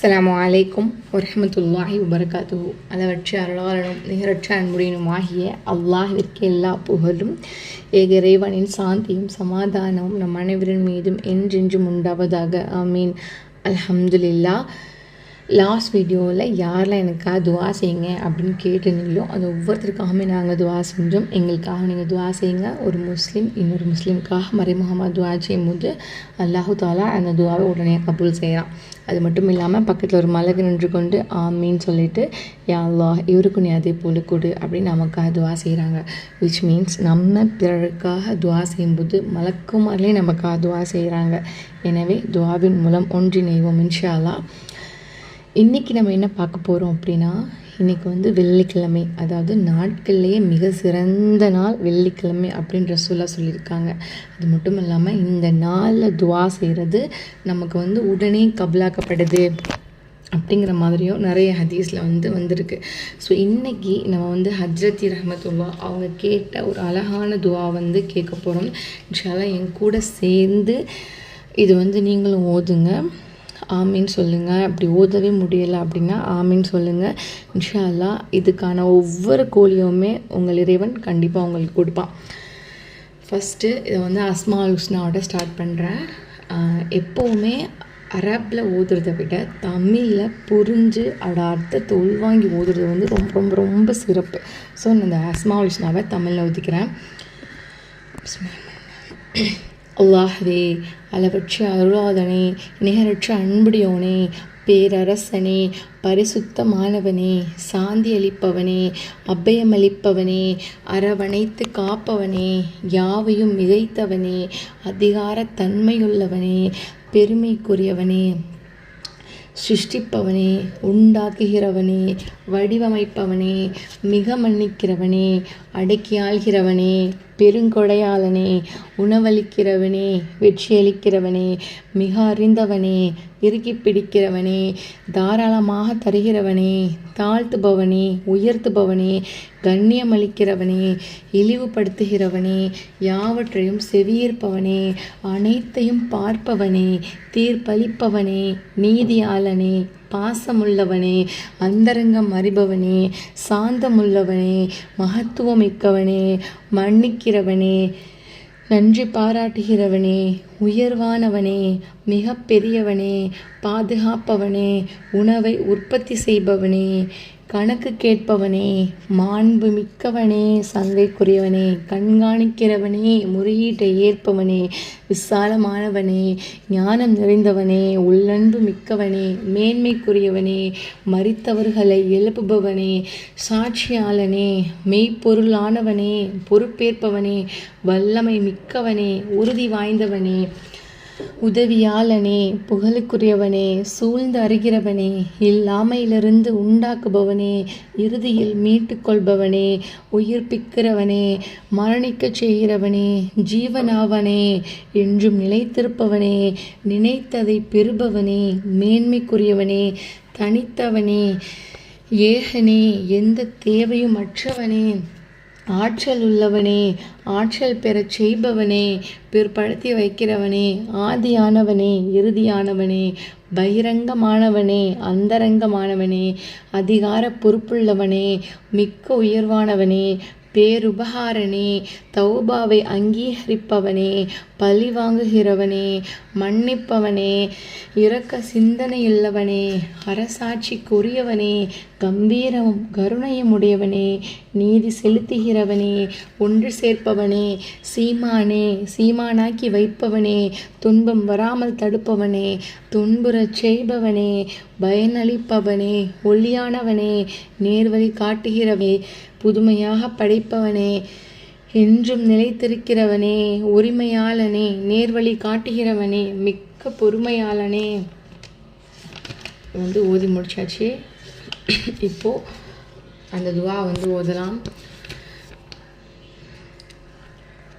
அஸ்ஸலாமு அலைக்கும் வரமத்துல்லாஹி வபரகாத்து அளவற்ற அருளாளனும் நிகரற்ற அன்புடையனும் ஆகிய அல்லாஹிற்கு எல்லா புகழும் ஏக இறைவனின் சாந்தியும் சமாதானமும் நம் அனைவரின் மீதும் என்றென்றும் உண்டாவதாக. ஆமீன். அல்ஹம்துலில்லா லாஸ்ட் வீடியோவில் யாரெல்லாம் எனக்காக துவா செய்யுங்க அப்படின்னு கேட்டுருந்தீங்களோ அது ஒவ்வொருத்தருக்காகவுமே நாங்கள் துவா செஞ்சோம். எங்களுக்காக நீங்கள் துவா செய்யுங்க. ஒரு முஸ்லீம் இன்னொரு முஸ்லீமுக்காக மறைமுகமாக துவா செய்யும்போது அல்லாஹு தாலா அந்த துவாவை உடனே கபூல் செய்கிறான் அது மட்டும் இல்லாமல் பக்கத்தில் ஒரு மலகு நின்று கொண்டு ஆமின்னு சொல்லிட்டு யா இவருக்கு நீ அதே போல கொடு அப்படின்னு நமக்காக துவா செய்கிறாங்க விச் மீன்ஸ் நம்ம பிறருக்காக துவா செய்யும்போது மலக்குமாரிலே நமக்காக துவா செய்கிறாங்க எனவே துவாவின் மூலம் ஒன்றிணைவோம் இன்ஷாலா இன்றைக்கி நம்ம என்ன பார்க்க போகிறோம் அப்படின்னா இன்றைக்கி வந்து வெள்ளிக்கிழமை. அதாவது நாட்கள்லேயே மிக சிறந்த நாள் வெள்ளிக்கிழமை அப்படின்ற சொல்ல சொல்லியிருக்காங்க. அது மட்டும் இல்லாமல் இந்த நாளில் துவா செய்கிறது நமக்கு வந்து உடனே கபலாக்கப்படுது அப்படிங்கிற மாதிரியும் நிறைய ஹதீஸில் வந்து வந்திருக்கு. ஸோ இன்றைக்கி நம்ம வந்து ஹஜ்ரத்தி ரஹமத்துல்லா அவங்க கேட்ட ஒரு அழகான துவா வந்து கேட்க போகிறோம் இன்ஷால்லாம் என் கூட சேர்ந்து இது வந்து நீங்களும் ஓதுங்க. ஆமின்னு சொல்லுங்கள் அப்படி ஓதவே முடியலை அப்படின்னா ஆமின்னு சொல்லுங்கள் இன்ஷா அல்லா இதுக்கான ஒவ்வொரு கோழியுமே உங்கள் இறைவன் கண்டிப்பாக உங்களுக்கு கொடுப்பான். ஃபஸ்ட்டு இதை வந்து அஸ்மா உஸ்னாவோட ஸ்டார்ட் பண்ணுறேன் எப்போவுமே அரபில் ஓதுறதை விட தமிழில் புரிஞ்சு அதோட அர்த்தத்தை உள்வாங்கி ஓதுறது வந்து ரொம்ப ரொம்ப ரொம்ப சிறப்பு. ஸோ நான் இந்த அஸ்மா தமிழில் ஒதுக்கிறேன் அல்லாஹ்வே அளவற்ற அருளாதனே நிகரற்ற அன்புடையோனே பேரரசனே பரிசுத்தமானவனே சாந்தி அளிப்பவனே அபயமளிப்பவனே அரவணைத்து காப்பவனே யாவையும் மிகைத்தவனே அதிகாரத்தன்மையுள்ளவனே பெருமைக்குரியவனே சிருஷ்டிப்பவனே உண்டாக்குகிறவனே வடிவமைப்பவனே மிக மன்னிக்கிறவனே அடக்கியாள்கிறவனே. பெருங்கொடையாளனே உணவளிக்கிறவனே வெற்றியளிக்கிறவனே மிக அறிந்தவனே இறுக்கி பிடிக்கிறவனே தாராளமாக தருகிறவனே தாழ்த்துபவனே உயர்த்துபவனே கண்ணியமளிக்கிறவனே இழிவுபடுத்துகிறவனே யாவற்றையும் செவியேற்பவனே அனைத்தையும் பார்ப்பவனே தீர்ப்பளிப்பவனே நீதியாளனே. பாசமுள்ளவனே அந்தரங்கம் அறிபவனே சாந்தமுள்ளவனே மகத்துவமிக்கவனே மன்னிக்கிறவனே நன்றி பாராட்டுகிறவனே உயர்வானவனே மிக பெரியவனே பாதுகாப்பவனே உணவை உற்பத்தி செய்பவனே கணக்கு கேட்பவனே மாண்பு மிக்கவனே சங்கைக்குரியவனே கண்காணிக்கிறவனே முறையீட்டை ஏற்பவனே விசாலமானவனே ஞானம் நிறைந்தவனே உள்ளன்பு மிக்கவனே மேன்மைக்குரியவனே மறித்தவர்களை எழுப்புபவனே சாட்சியாளனே மெய்ப்பொருளானவனே பொறுப்பேற்பவனே வல்லமை மிக்கவனே உறுதி வாய்ந்தவனே உதவியாளனே புகழுக்குரியவனே சூழ்ந்து அறிகிறவனே இல்லாமையிலிருந்து உண்டாக்குபவனே இறுதியில் மீட்டுக்கொள்பவனே உயிர்ப்பிக்கிறவனே மரணிக்கச் செய்கிறவனே ஜீவனாவனே என்றும் நிலைத்திருப்பவனே நினைத்ததை பெறுபவனே மேன்மைக்குரியவனே தனித்தவனே ஏகனே எந்த தேவையும் அற்றவனே. ஆற்றல் உள்ளவனே ஆற்றல் பெறச் செய்பவனே பிற்படுத்தி வைக்கிறவனே ஆதியானவனே இறுதியானவனே பகிரங்கமானவனே அந்தரங்கமானவனே அதிகார பொறுப்புள்ளவனே மிக்க உயர்வானவனே பேருபகாரனே தௌபாவை அங்கீகரிப்பவனே பழி வாங்குகிறவனே மன்னிப்பவனே இரக்க சிந்தனையுள்ளவனே அரசாட்சிக்குரியவனே கம்பீரமும் கருணையும் உடையவனே நீதி செலுத்துகிறவனே ஒன்று சேர்ப்பவனே சீமானே சீமானாக்கி வைப்பவனே துன்பம் வராமல் தடுப்பவனே துன்புறச் செய்பவனே பயனளிப்பவனே ஒளியானவனே நேர்வழி காட்டுகிறவே புதுமையாக படைப்பவனே என்றும் நிலைத்திருக்கிறவனே உரிமையாளனே நேர்வழி காட்டுகிறவனே மிக்க பொறுமையாளனே. வந்து ஓதி முடிச்சாச்சு. இப்போது அந்த துவா வந்து ஓதலாம்.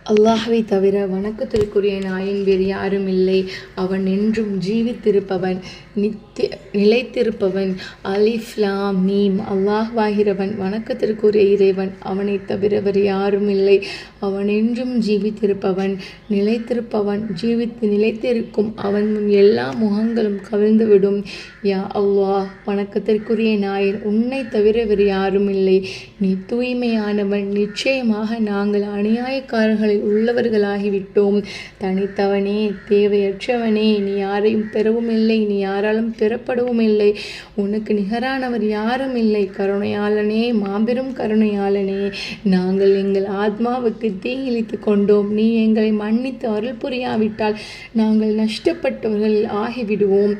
அல்லாஹ்வை தவிர வணக்கத்திற்குரிய நாயன் வேறு யாரும் இல்லை. அவன் என்றும் ஜீவித்திருப்பவன் நித்திய நிலைத்திருப்பவன். அலிஃப்லாம் மீம். அல்லாஹ்வாகிறவன் வணக்கத்திற்குரிய இறைவன். அவனைத் தவிர வேறு யாரும் இல்லை. அவன் என்றும் ஜீவித்திருப்பவன் நிலைத்திருப்பவன். ஜீவித்து நிலைத்திருக்கும் அவன் முன் எல்லா முகங்களும் கவிழ்ந்துவிடும். யா அல்லாஹ் வணக்கத்திற்குரிய நாயன் உன்னை தவிர வேறு யாரும் இல்லை. நீ தூய்மையானவன். நிச்சயமாக நாங்கள் அநியாயக்காரர்களில் உள்ளவர்களாகிவிட்டோம். தனித்தவனே தேவையற்றவனே நீ யாரையும் பெறவும் இல்லை நீ யாராலும் பெறப்படவும் இல்லை உனக்கு நிகரானவர் யாரும் இல்லை கருணையாளனே மாபெரும் கருணையாளனே நாங்கள் எங்கள் ஆத்மாவுக்கு தீயிழித்து கொண்டோம். நீ எங்களை மன்னித்து அருள் புரியாவிட்டால் நாங்கள் நஷ்டப்பட்டவர்கள் ஆகிவிடுவோம்.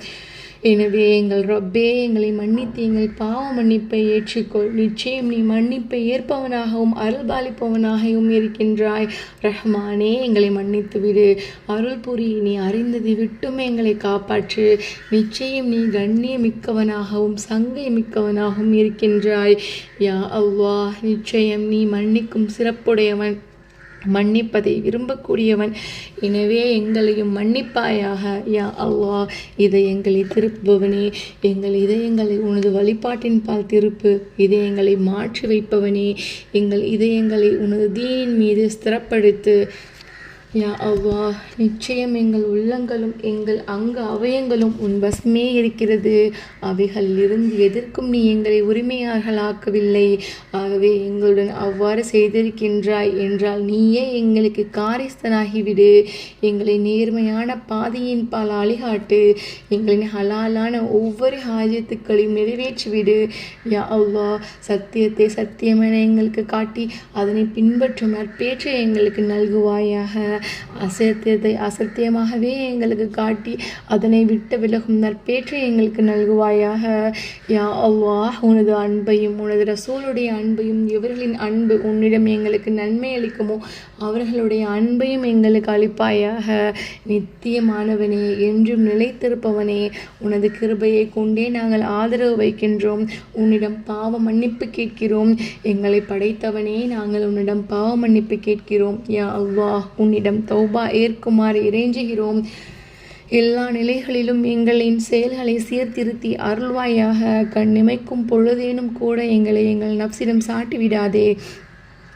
எனவே எங்கள் ரொப்பே எங்களை மன்னித்து எங்கள் பாவ மன்னிப்பை ஏற்றுக்கொள். நிச்சயம் நீ மன்னிப்பை ஏற்பவனாகவும் அருள்பாலிப்பவனாகவும் இருக்கின்றாய். ரஹ்மானே எங்களை மன்னித்து விடு அருள் புரி நீ அறிந்ததை விட்டும் எங்களை காப்பாற்று. நிச்சயம் நீ கண்ணியமிக்கவனாகவும் சங்கை மிக்கவனாகவும் இருக்கின்றாய். யா அவ்வா நிச்சயம் நீ மன்னிக்கும் சிறப்புடையவன். மன்னிப்பதை விரும்பக்கூடியவன். எனவே எங்களையும் மன்னிப்பாயாக யா அவ்வா இதை எங்களை திருப்புபவனே எங்கள் இதயங்களை உனது வழிபாட்டின் பால் திருப்பு இதயங்களை மாற்றி வைப்பவனே எங்கள் இதயங்களை உனது தீனின் மீது ஸ்திரப்படுத்து. யா அவ்வா நிச்சயம் எங்கள் உள்ளங்களும் எங்கள் அங்க அவயங்களும் உன் வசமே இருக்கிறது. அவைகளிலிருந்து எதற்கும் நீ எங்களை உரிமையாளர்களாக்கவில்லை. ஆகவே எங்களுடன் அவ்வாறு செய்திருக்கின்றாய் என்றால் நீயே எங்களுக்கு காரிஸ்தனாகிவிடு. எங்களை நேர்மையான பாதையின் பால் அழிகாட்டு. எங்களின் ஹலாலான ஒவ்வொரு ஹாஜத்துக்களையும் நிறைவேற்றிவிடு. யா அவ்வா சத்தியத்தை சத்தியமென எங்களுக்கு காட்டி அதனை பின்பற்றும் நற்பேற்றை எங்களுக்கு நல்குவாயாக. அசத்தியத்தை அசத்தியமாகவே எங்களுக்கு காட்டி அதனை விட்டு விலகும் நற்பேற்றை எங்களுக்கு நல்குவாயாக. யா அல்லாஹ் உனது அன்பையும் உனது ரசூலுடைய அன்பையும் எவர்களின் அன்பு உன்னிடம் எங்களுக்கு நன்மை அளிக்குமோ அவர்களுடைய அன்பையும் எங்களுக்கு அளிப்பாயாக. நித்தியமானவனே என்றும் நிலைத்திருப்பவனே உனது கிருபையை கொண்டே நாங்கள் ஆதரவு வைக்கின்றோம். உன்னிடம் பாவ மன்னிப்பு கேட்கிறோம். எங்களை படைத்தவனே நாங்கள் உன்னிடம் பாவ மன்னிப்பு கேட்கிறோம். யா அல்லாஹ் உன்னிடம் தௌபா ஏற்குமாறு இறைஞ்சுகிறோம். எல்லா நிலைகளிலும் எங்களின் செயல்களை சீர்திருத்தி அருள்வாயாக கண் நிமைக்கும் பொழுதேனும் கூட எங்களை எங்கள் நப்சிடம் சாட்டி விடாதே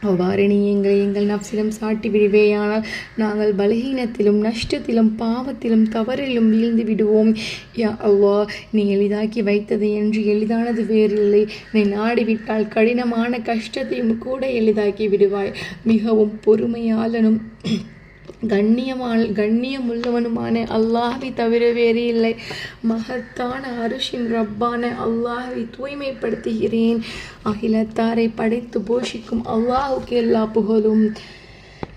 அவ்வாறு நீ எங்களை எங்கள் நப்சிடம் சாட்டி விடுவேயானால் நாங்கள் பலகீனத்திலும் நஷ்டத்திலும் பாவத்திலும் தவறிலும் வீழ்ந்து விடுவோம். யா அவ்வா நீ எளிதாக்கி வைத்தது என்று எளிதானது வேறில்லை. நீ நாடிவிட்டால் கடினமான கஷ்டத்தையும் கூட எளிதாக்கி விடுவாய். மிகவும் பொறுமையாளனும் கண்ணியமான கண்ணியமுள்ளவனுமான அல்லாஹை தவிர வேறு இல்லை. மகத்தான அருஷின் ரப்பான அல்லாஹை தூய்மைப்படுத்துகிறேன். அகிலத்தாரை படைத்து போஷிக்கும் அல்லாஹுக்கு எல்லா புகழும்.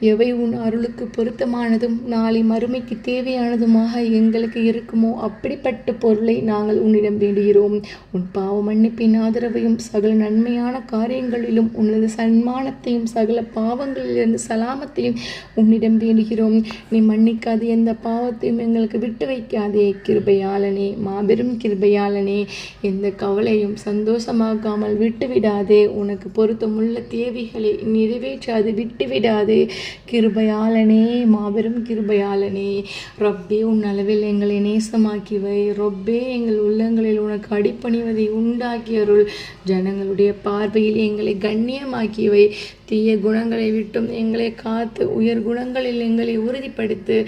எவை உன் அருளுக்கு பொருத்தமானதும் நாளை மறுமைக்கு தேவையானதுமாக எங்களுக்கு இருக்குமோ அப்படிப்பட்ட பொருளை நாங்கள் உன்னிடம் வேண்டுகிறோம். உன் பாவ மன்னிப்பின் ஆதரவையும் சகல நன்மையான காரியங்களிலும் உனது சன்மானத்தையும் சகல பாவங்களிலிருந்து சலாமத்தையும் உன்னிடம் வேண்டுகிறோம். நீ மன்னிக்காது எந்த பாவத்தையும் எங்களுக்கு விட்டு வைக்காதே கிருபையாளனே மாபெரும் கிருபையாளனே. எந்த கவலையும் சந்தோஷமாகாமல் விட்டுவிடாதே உனக்கு பொருத்தமுள்ள தேவைகளை நிறைவேற்றாது விட்டுவிடாதே. கிருபையாளனே மாபெரும் கிருபையாளனே ரொப்பே உன் அளவில் எங்களை நேசமாக்கிவை ரொப்பே எங்கள் உள்ளங்களில் உனக்கு அடிப்பணிவதை உண்டாக்கி அருள். ஜனங்களுடைய பார்வையில் எங்களை கண்ணியமாக்கியவை. தீய குணங்களை விட்டும் எங்களை காத்து உயர் குணங்களில் எங்களை உறுதிப்படுத்து.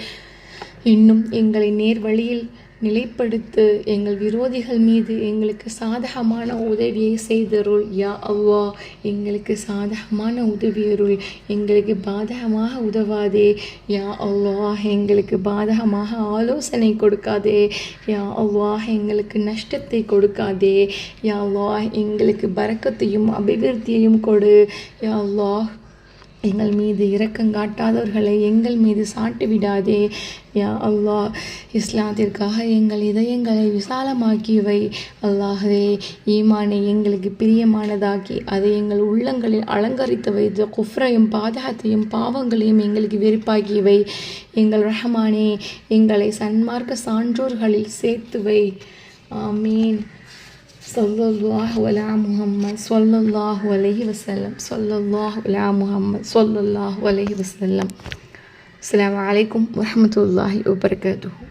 இன்னும் எங்களை நேர் வழியில் நிலைப்படுத்து எங்கள் விரோதிகள் மீது எங்களுக்கு சாதகமான உதவியை செய்தருள். யா அவ்வா எங்களுக்கு சாதகமான உதவியருள் எங்களுக்கு பாதகமாக உதவாதே. யா அவ்வா எங்களுக்கு பாதகமாக ஆலோசனை கொடுக்காதே. யா அவ்வா எங்களுக்கு நஷ்டத்தை கொடுக்காதே. யா அவ்வா எங்களுக்கு பறக்கத்தையும் அபிவிருத்தியையும் கொடு. யா அவ்வா எங்கள் மீது இரக்கம் காட்டாதவர்களை எங்கள் மீது சாட்டி விடாதே. யா அல்லாஹ் இஸ்லாத்திற்காக எங்கள் இதயங்களை விசாலமாக்கியவை. அல்லாஹே ஈமானை எங்களுக்கு பிரியமானதாக்கி அதை எங்கள் உள்ளங்களில் அலங்கரித்து வைத்து குஃப்ரையும் பாதகத்தையும் பாவங்களையும் எங்களுக்கு வெறுப்பாக்கியவை. எங்கள் ரஹமானே எங்களை சன்மார்க்க சான்றோர்களில் صلى الله على محمد صلى الله عليه وسلم. صلى الله على محمد صلى الله عليه وسلم. السلام عليكم ورحمة الله وبركاته.